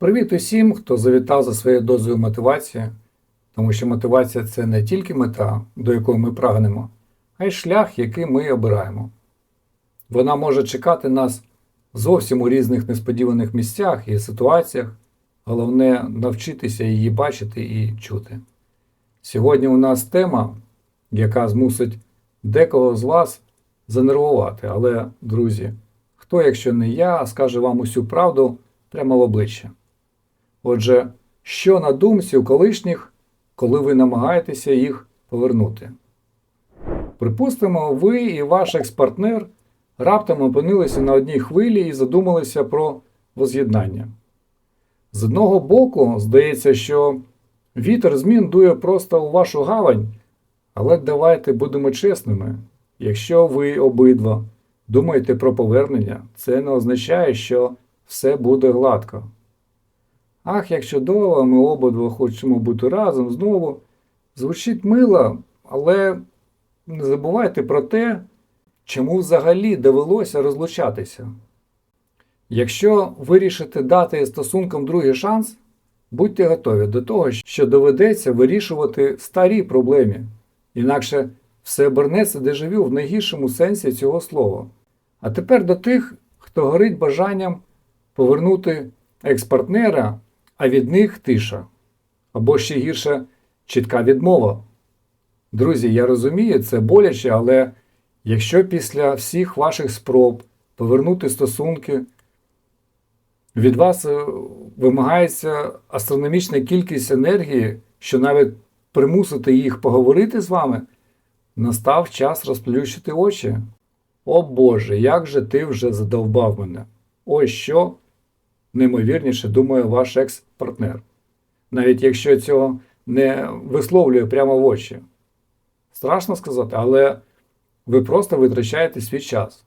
Привіт усім, хто завітав за своєю дозою мотивації, тому що мотивація це не тільки мета, до якої ми прагнемо, а й шлях, який ми обираємо. Вона може чекати нас зовсім у різних несподіваних місцях і ситуаціях, головне навчитися її бачити і чути. Сьогодні у нас тема, яка змусить декого з вас занервувати, але, друзі, хто, якщо не я, скаже вам усю правду прямо в обличчя. Отже, що на думці у колишніх, коли ви намагаєтеся їх повернути? Припустимо, ви і ваш екс-партнер раптом опинилися на одній хвилі і задумалися про воз'єднання. З одного боку, здається, що вітер змін дує просто у вашу гавань, але давайте будемо чесними. Якщо ви обидва думаєте про повернення, це не означає, що все буде гладко. Ах, як чудово, ми обидва хочемо бути разом знову. Звучить мило, але не забувайте про те, чому взагалі довелося розлучатися. Якщо вирішите дати стосункам другий шанс, будьте готові до того, що доведеться вирішувати старі проблеми, інакше все обернеться дежавю в найгіршому сенсі цього слова. А тепер до тих, хто горить бажанням повернути екс-партнера, а від них тиша. Або ще гірше чітка відмова. Друзі, я розумію, це боляче, але якщо після всіх ваших спроб повернути стосунки, від вас е, вимагається астрономічна кількість енергії, що навіть примусити їх поговорити з вами, настав час розплющити очі. О Боже, як же ти вже задовбав мене! Ось що неймовірніше думає ваш екс-партнер, навіть якщо цього не висловлює прямо в очі. Страшно сказати, але ви просто витрачаєте свій час.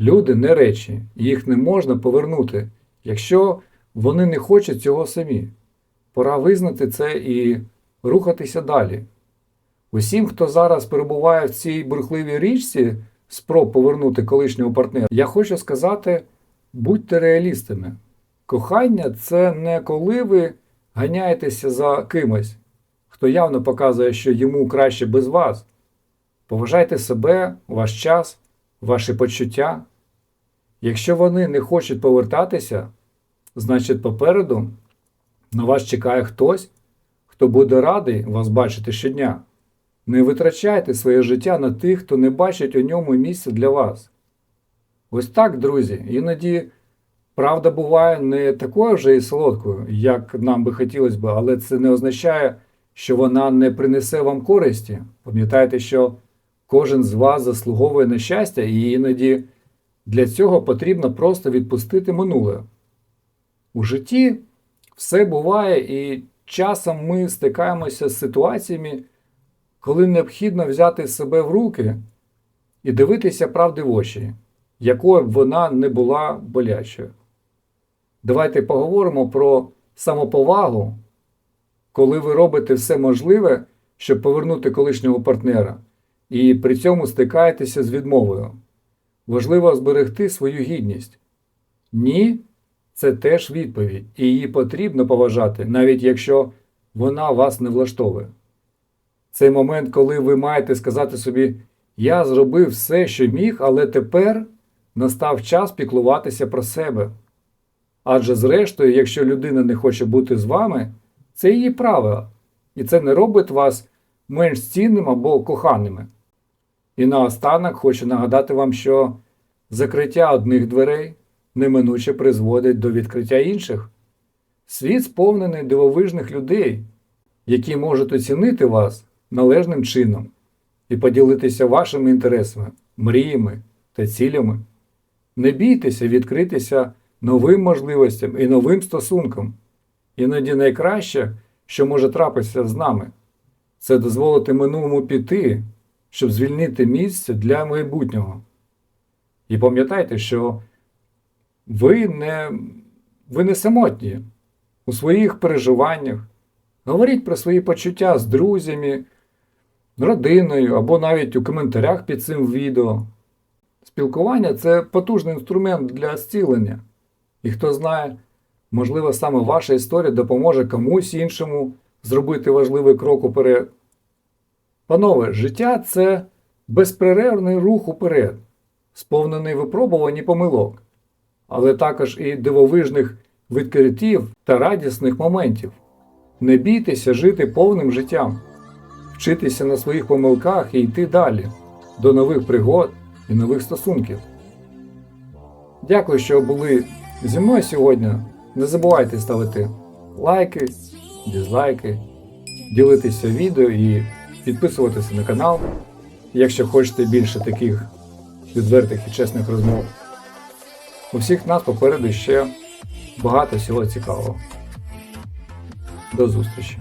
Люди не речі, їх не можна повернути, якщо вони не хочуть цього самі. Пора визнати це і рухатися далі. Усім, хто зараз перебуває в цій бурхливій річці, спроб повернути колишнього партнера, я хочу сказати. Будьте реалістами. Кохання це не коли ви ганяєтеся за кимось, хто явно показує, що йому краще без вас. Поважайте себе, ваш час, ваші почуття. Якщо вони не хочуть повертатися, значить попереду на вас чекає хтось, хто буде радий вас бачити щодня. Не витрачайте своє життя на тих, хто не бачить у ньому місця для вас. Ось так, друзі, іноді правда буває не такою вже і солодкою, як нам би хотілося б, але це не означає, що вона не принесе вам користі. Пам'ятайте, що кожен з вас заслуговує на щастя, і іноді для цього потрібно просто відпустити минуле. У житті все буває, і часом ми стикаємося з ситуаціями, коли необхідно взяти себе в руки і дивитися правди в очі якою б вона не була болячою. Давайте поговоримо про самоповагу, коли ви робите все можливе, щоб повернути колишнього партнера, і при цьому стикаєтеся з відмовою. Важливо зберегти свою гідність. Ні, це теж відповідь, і її потрібно поважати, навіть якщо вона вас не влаштовує. Цей момент, коли ви маєте сказати собі, я зробив все, що міг, але тепер настав час піклуватися про себе. Адже, зрештою, якщо людина не хоче бути з вами, це її право, і це не робить вас менш цінним або коханими. І наостанок хочу нагадати вам, що закриття одних дверей неминуче призводить до відкриття інших. Світ сповнений дивовижних людей, які можуть оцінити вас належним чином і поділитися вашими інтересами, мріями та цілями. Не бійтеся відкритися новим можливостям і новим стосункам. Іноді найкраще, що може трапитися з нами, це дозволити минулому піти, щоб звільнити місце для майбутнього. І пам'ятайте, що ви не, ви не самотні у своїх переживаннях. Говоріть про свої почуття з друзями, родиною або навіть у коментарях під цим відео. Спілкування це потужний інструмент для зцілення. І хто знає, Можливо, саме ваша історія допоможе комусь іншому зробити важливий крок уперед. Панове, життя це безперервний рух уперед, сповнений випробувань і помилок, але також і дивовижних відкриттів та радісних моментів. Не бійтеся жити повним життям, вчитися на своїх помилках і йти далі, до нових пригод і нових стосунків. Дякую, що були зі мною сьогодні. Не забувайте ставити лайки, дізлайки, ділитися відео і підписуватися на канал, якщо хочете більше таких відвертих і чесних розмов. У всіх нас попереду ще багато всього цікавого. До зустрічі!